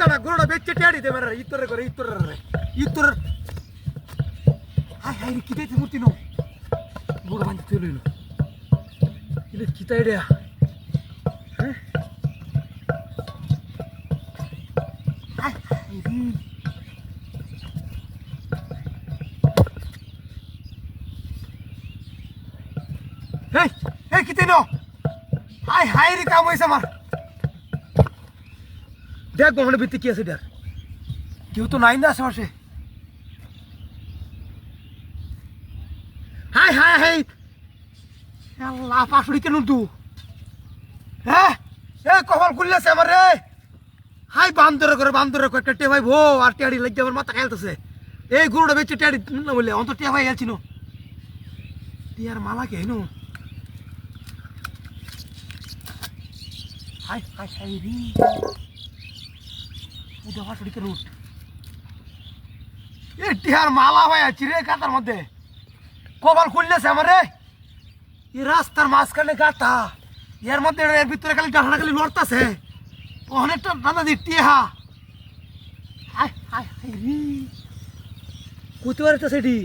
দাঁড়া গরুটা বেচে টিয়াড়ি দে মারা ইতরে করে ইতরে রে ইতর হাই হাই রে কিতে মূর্তি নো গরু বান্ধি তুই লইলো এটা কিতা এটা হ্যাঁ হাই হাই রে এই এই কিতে নো হাই হাই রে কাম হইছে আমার দেখ গমনের ভিত্তি কি আছে দেখ। কেউ তো নাই না আশেপাশে। হাই হাই হাই। আল্লাহ কেন তু হ্যাঁ এ কপাল খুললেছে আমার রে। হাই, বান্দরে করে বান্দরে করে একটা টেভাই ভো, আর টেয়ারি লাগিয়ে আমার মাথা খেলতেছে। এই গরুটা বেচে টেয়ারি না বললে অন্ত টেভাই গেছিল টিয়ার মালা কে নো হাই হাই হাই উঠে ফাটুড়ি কেন উঠ এ টিহার মালা ভাই আছি রে কাতার মধ্যে। কপাল খুললেছে আমার রে। এই রাস্তার মাঝখানে গাতা এর মধ্যে এর ভিতরে খালি ডানা খালি লড়তাছে। অনেকটা দাদা দি টিহা। হাই হাই হাই রে। সেটি?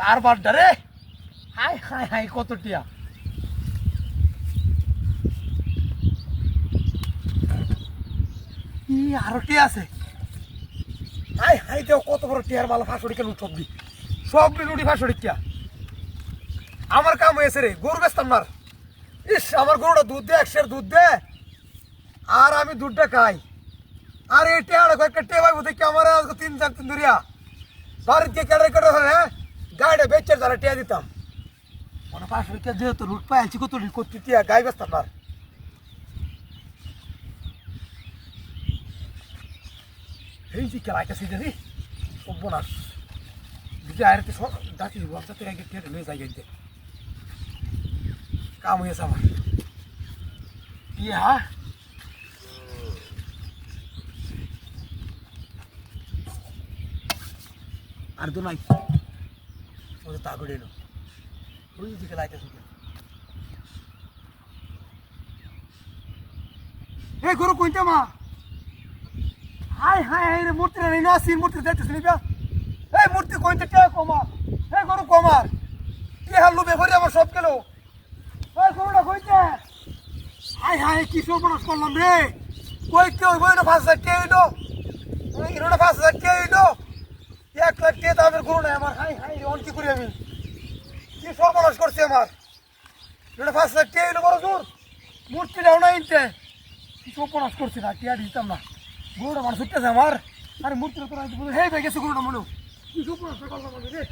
কারবার রে? হাই হাই হাই, কত টিয়া? ই, আরও টিয়া আছে। হাই হাই, দেও, কত বড় টিয়ার মালা ফাঁসড়ি কেন সবজি সব লুটি ফাঁসড়ি টিয়া। আমার কাম হয়েছে রে, গরু বেচতাম না ইস, আমার গরুটা দুধ দে, একশের দুধ দে। আর আমি দুধটা খাই। আর এই টিয়াটা কয়েকটা টিয়া ভাই দেখি, আমার আজকে তিন চার দিন ধরিয়া। বাড়িতে কেটে কেটে হলে গাড়িটা বেচে যারা টিয়া দিতাম। মনে পাঁচশো টাকা যেহেতু লুট পাই আছি কত লুট করতে গাই না। আর। এই যে খেলাইতেছি রে সব্যনাশ যদি আয়রতে সব ডাকি বলতে থেকে আগে টিয়া লয়ে যাই গাইতে কাম হয়েছে আমার। টিয়া আর তো নাই। তাগড়ে এলো। ওই দিকে লাইতেছে এই গরু কইতে মা হাই হাই হাই রে মূর্তি রে না সিন মূর্তি দেখতে শুনি বিয়া এই মূর্তি কইতে কে কমা এই গরু কমার কি হাল লুবে ভরে আমার সব গেল এই গরুটা কইতে হাই হাই কি সর্বনাশ করলাম রে কই কে ওই বইটা পাঁচ হাজার কে এলো ওই ইরোটা পাঁচ হাজার কে এলো এক লাখ কে দামের গরু নাই আমার হাই হাই রে অন কি করি আমি সর্বনাশ করছে আমার। এটা হাজার কে এলো বড় জোর। মূর্তিটাও না ইনতে। কি সর্বনাশ করছে না, টিয়া দিতাম না। গরুটা মানুষ উঠতেছে আমার। আরে মূর্তিটা হে ভাই, গেছে গরুটা মনে কি সর্বনাশ করলাম রে।